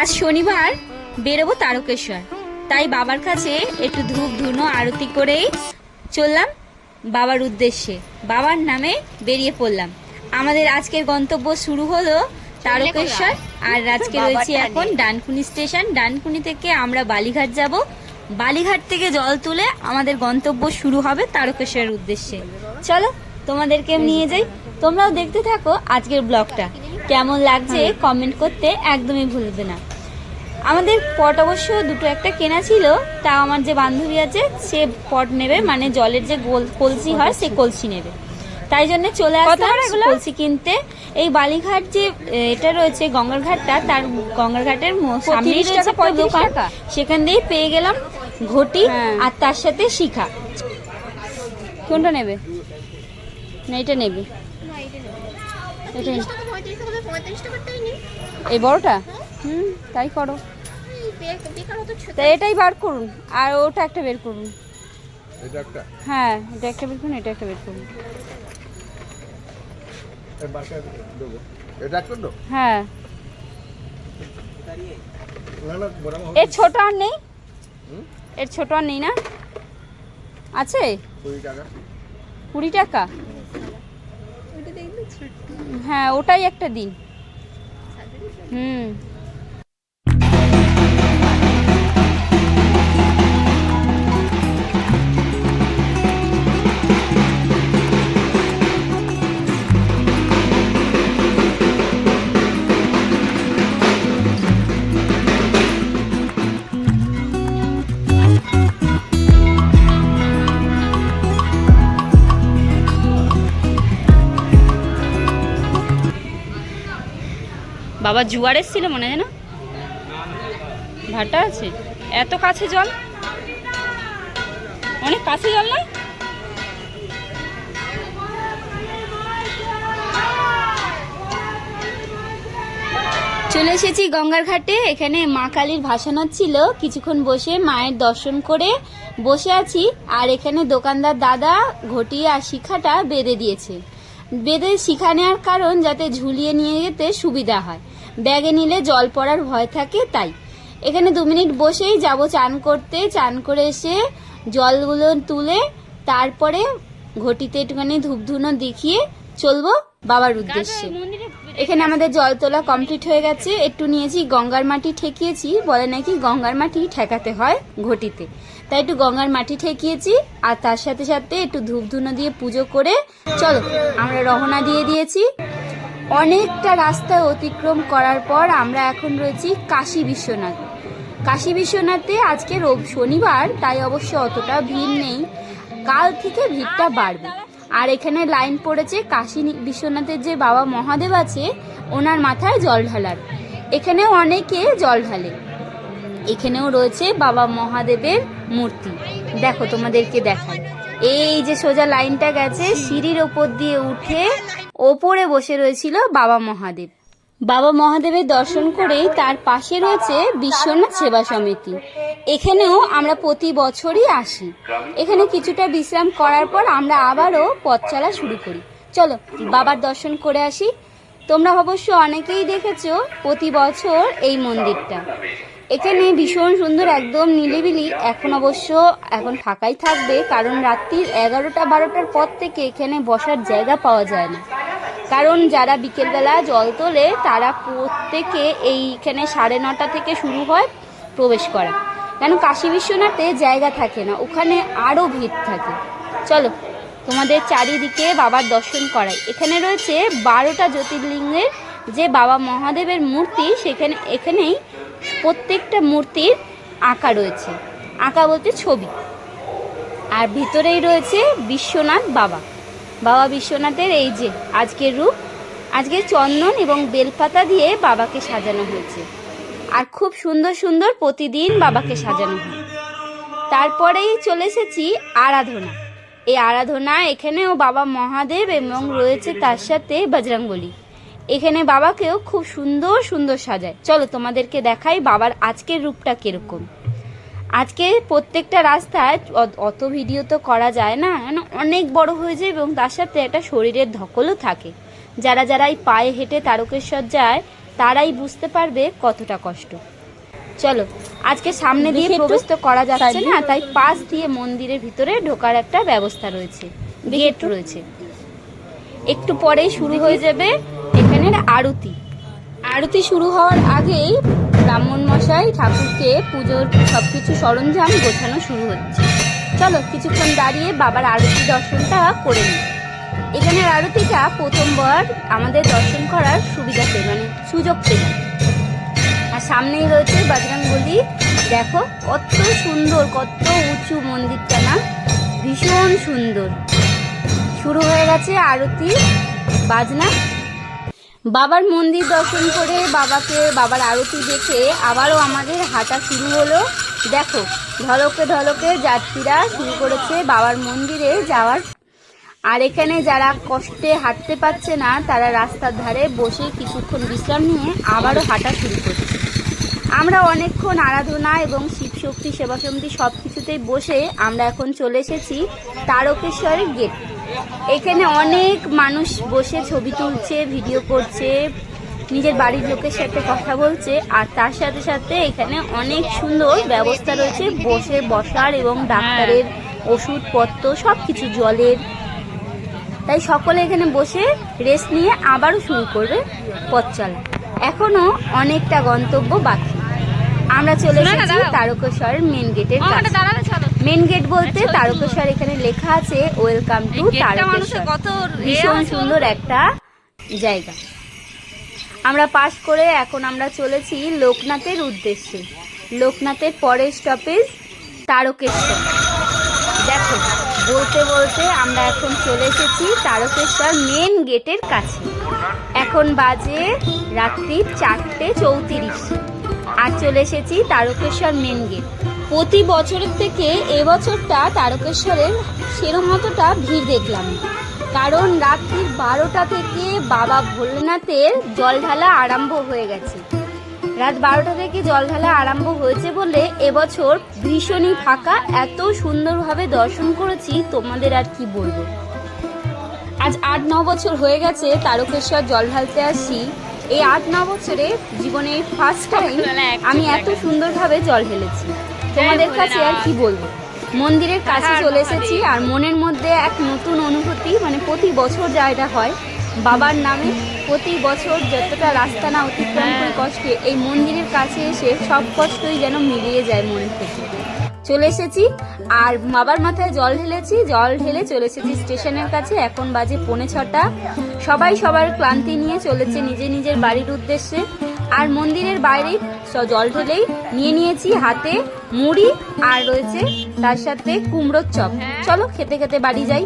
আজ শনিবার বেরোবো তারকেশ্বর। তাই বাবার কাছে একটু ধূপ ধুনো আরতি করেই চললাম বাবার উদ্দেশ্যে। বাবার নামে বেরিয়ে পড়লাম। আমাদের আজকের গন্তব্য শুরু হলো তারকেশ্বর আর আজকে রয়েছে এখন ডানকুনি স্টেশন। ডানকুনি থেকে আমরা বালিঘাট যাব। বালিঘাট থেকে জল তুলে আমাদের গন্তব্য শুরু হবে তারকেশ্বরের উদ্দেশ্যে। চলো তোমাদেরকে নিয়ে যাই। তোমরাও দেখতে থাকো আজকের ব্লগটা। কেমন লাগছে কমেন্ট করতে একদমই ভুলবে না। আমাদের পট অবশ্য দুটো একটা কেনা ছিল তা আমার যে বান্ধবী আছে সে পট নেবে মানে জলের যে গোল- কলসি হয় সে কলসি নেবে। তাই জন্য চলে আসলাম কলসি কিনতে। এই বালিঘাট যে এটা রয়েছে গঙ্গার ঘাটটা তার গঙ্গার ঘাটের সামনেই রয়েছে দোকান। সেখান দিয়ে পেয়ে গেলাম ঘটি হ্যাঁ। আর তার সাথে শিখা। কোনটা নেবে? না এটা নেবে। এটাই এই বড়টা? হুম তাই করো। তা এটাই বার করুন আর ওটা একটা বের করুন। হ্যাঁ এটা একটা বের করুন এটা একটা বের করুন। হ্যাঁ। এর ছোট আর নেই? এর ছোট আর নেই না? আছে? কুড়ি টাকা। কুড়ি টাকা? হ্যাঁ ওটাই একটা দিন। হুম। বাবা জুয়ার এসেছিল মনে হয় না? ভাটা আছে। এত কাছে জল? অনেক কাছে জল না? চলে এসেছি গঙ্গার ঘাটে। এখানে মা কালীর ভাসান হচ্ছিল কিছুক্ষণ বসে মায়ের দর্শন করে বসে আছি। আর এখানে দোকানদার দাদা ঘটি আর শিখাটা বেঁধে দিয়েছে। বেঁধে শিখা নেওয়ার কারণ যাতে ঝুলিয়ে নিয়ে যেতে সুবিধা হয়। ব্যাগে নিলে জল পড়ার ভয় থাকে তাই। এখানে দু মিনিট বসেই যাব চান করতে। চান করে এসে জলগুলো তুলে তারপরে ঘটিতে একটুখানি ধূপধুনো দেখিয়ে চলবো বাবার উদ্দেশ্যে। এখানে আমাদের জল তোলা কমপ্লিট হয়ে গেছে। একটু নিয়েছি গঙ্গার মাটি ঠেকিয়েছি বলে নাকি গঙ্গার মাটি ঠেকাতে হয় ঘটিতে। তাই একটু গঙ্গার মাটি ঠেকিয়েছি আর তার সাথে সাথে একটু ধূপ ধুনো দিয়ে পুজো করে চলো আমরা রহনা দিয়ে দিয়েছি। অনেকটা রাস্তা অতিক্রম করার পর আমরা এখন রয়েছি কাশী বিশ্বনাথ। কাশী বিশ্বনাথে আজকে শনিবার, তাই অবশ্য অতটা ভিড় নেই। কাল থেকে ভিড়টা বাড়বে। আর এখানে লাইন পড়েছে, কাশী বিশ্বনাথের যে বাবা মহাদেব আছে, ওনার মাথায় জল ঢালার। এখানেও অনেকে জল ঢালে। এখানেও রয়েছে বাবা মহাদেবের মূর্তি। দেখো তোমাদেরকে দেখাই। এই যে সোজা লাইনটা গেছে, সিঁড়ির ওপর দিয়ে উঠে ওপরে বসে রয়েছিল বাবা মহাদেব। বাবা মহাদেবের দর্শন করে তার পাশে রয়েছে বিশ্বনাথ সেবা সমিতি। এখানেও আমরা প্রতি বছরই আসি। এখানে কিছুটা বিশ্রাম করার পর আমরা আবারও পথ চলা শুরু করি। চলো, বাবার দর্শন করে আসি। তোমরা অবশ্য অনেকেই দেখেছ প্রতি বছর এই মন্দিরটা। এখানে ভীষণ সুন্দর, একদম নিলিবিলি। এখন অবশ্য এখন ফাঁকাই থাকবে, কারণ রাত্রির এগারোটা, বারোটার পর থেকে এখানে বসার জায়গা পাওয়া যায় না। কারণ যারা বিকেলবেলা জল তোলে, তারা প্রত্যেকে এইখানে সাড়ে নটা থেকে শুরু হয় প্রবেশ করা। কেন কাশী বিশ্বনাথে জায়গা থাকে না, ওখানে আরও ভিড় থাকে। চলো, তোমাদের চারিদিকে বাবার দর্শন করাই। এখানে রয়েছে বারোটা জ্যোতির্লিঙ্গের যে বাবা মহাদেবের মূর্তি, সেখানে, এখানেই প্রত্যেকটা মূর্তির আঁকা রয়েছে। আঁকা বলতে ছবি। আর ভিতরেই রয়েছে বিশ্বনাথ বাবা। বাবা বিশ্বনাথের এই যে আজকের রূপ আজকে চন্দন এবং বেলপাতা দিয়ে বাবাকে সাজানো হয়েছে। আর খুব সুন্দর সুন্দর প্রতিদিন বাবাকে সাজানো হয়। তারপরেই চলে এসেছি আরাধনা। এই আরাধনা এখানেও বাবা মহাদেব এবং রয়েছে তার সাথে বজরংবলী। এখানে বাবাকেও খুব সুন্দর সুন্দর সাজায়। চলো তোমাদেরকে দেখাই বাবার আজকের রূপটা কীরকম। আজকে প্রত্যেকটা রাস্তায় অত ভিডিও তো করা যায় না কেন অনেক বড় হয়ে যায় এবং তার সাথে একটা শরীরের ধকলও থাকে। যারা যারা এই পায়ে হেঁটে তারকেশ্বর যায় তারাই বুঝতে পারবে কতটা কষ্ট। চলো আজকে সামনে দিয়ে প্রবেশ তো করা যাচ্ছে না তাই পাশ দিয়ে মন্দিরের ভিতরে ঢোকার একটা ব্যবস্থা রয়েছে গেট রয়েছে। একটু পরেই শুরু হয়ে যাবে এখানের আরতি। আরতি শুরু হওয়ার আগেই ব্রাহ্মণ মশাই ঠাকুরকে পুজোর সবকিছু সরঞ্জাম গোছানো শুরু হচ্ছে। চলো কিছুক্ষণ দাঁড়িয়ে বাবার আরতি দর্শনটা করে নিই। এখানের আরতিটা প্রথমবার আমাদের দর্শন করার সুবিধা পেয়ে মানে সুযোগ পেলাম আর সামনেই রয়েছে বজরংবলী। দেখো, কত সুন্দর, কত উঁচু মন্দিরটা না? ভীষণ সুন্দর। শুরু হয়ে গেছে আরতি, বাজনা বাবার মন্দির দর্শন করে বাবাকে, বাবার আরতি দেখে আবারও আমাদের হাঁটা শুরু হলো। দেখো ঢলকে ঢলকে যাত্রীরা শুরু করেছে বাবার মন্দিরে যাওয়ার। আর এখানে যারা কষ্টে হাঁটতে পারছে না, তারা রাস্তার ধারে বসে কিছুক্ষণ বিশ্রাম নিয়ে আবারও হাঁটা শুরু করছে। আমরা অনেকক্ষণ আরাধনা এবং শিব শক্তি সেবা সমিতি সব কিছুতেই বসে আমরা এখন চলে এসেছি তারকেশ্বরের গেট এখানে অনেক মানুষ বসে ছবি তুলছে ভিডিও করছে নিজের বাড়ির লোকের সাথে কথা বলছে আর তার সাথে সাথে এখানে অনেক সুন্দর ব্যবস্থা রয়েছে বসে বসার এবং ডাক্তারের ওষুধপত্র সব কিছু জলের। তাই সকলে এখানে বসে রেস্ট নিয়ে আবারও শুরু করবে পথ চলা। এখনও অনেকটা গন্তব্য বাকি। আমরা চলে এসেছি। তারকেশ্বরের মেন গেটের কাছে। মেন গেট বলতে তারকেশ্বর এখানে লেখা আছে ওয়েলকাম টু তারকেশ্বর। কত ভীষণ সুন্দর একটা জায়গা। আমরা পাস করে এখন আমরা চলেছি লোকনাথের উদ্দেশ্যে। লোকনাথের পরের স্টপেজ তারকেশ্বর। দেখো বলতে বলতে আমরা এখন চলে এসেছি তারকেশ্বর মেন গেটের কাছে। এখন বাজে রাত্রি চারটে চৌত্রিশ। আর চলে এসেছি তারকেশ্বর মেন গেট প্রতি বছরের থেকে এবছরটা তারকেশ্বরের সেরম অতটা ভিড় দেখলাম। কারণ রাত্রি বারোটা থেকে বাবা ভোলেনাথের জল ঢালা আরম্ভ হয়ে গেছে। রাত বারোটা থেকে জল ঢালা আরম্ভ হয়েছে বলে এবছর ভীষণই ফাঁকা। এত সুন্দরভাবে দর্শন করেছি তোমাদের আর কি বলব? আজ আট ন বছর হয়ে গেছে তারকেশ্বর জল ঢালতে আসি এই আট ন বছরে জীবনে ফার্স্ট টাইম আমি এত সুন্দরভাবে জল ঢেলেছি। তোমাদের কাছে আর কি বলব? মন্দিরের কাছে চলে এসেছি আর মনের মধ্যে এক নতুন অনুভূতি মানে প্রতি বছর যা এটা হয় বাবার নামে প্রতি বছর যতটা রাস্তা না অতিক্রম করে কষ্টে এই মন্দিরের কাছে এসে সব কষ্টই যেন মিলিয়ে যায় মনের থেকে। চলে এসেছি। আর বাবার মাথায় জল ঢেলেছি জল ঢেলে চলে এসেছি স্টেশনের কাছে। এখন বাজে পৌনে ছটা। সবাই সবার ক্লান্তি নিয়ে চলেছে নিজে নিজের বাড়ির উদ্দেশ্যে। আর মন্দিরের বাইরে জল ঢেলেই নিয়ে নিয়েছি হাতে মুড়ি আর রয়েছে তার সাথে কুমড়োর চপ। চলো খেতে খেতে বাড়ি যাই।